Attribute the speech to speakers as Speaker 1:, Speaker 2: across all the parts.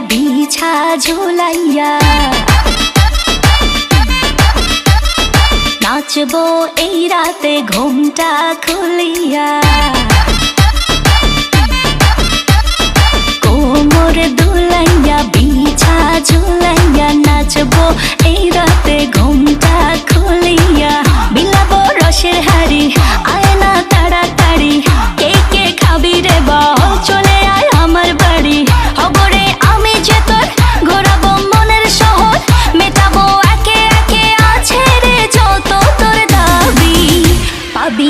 Speaker 1: বিছা ঝোলাইয়া। নাচবো এই রাতে ঘুমটা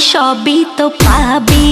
Speaker 1: সবই তো পাবি।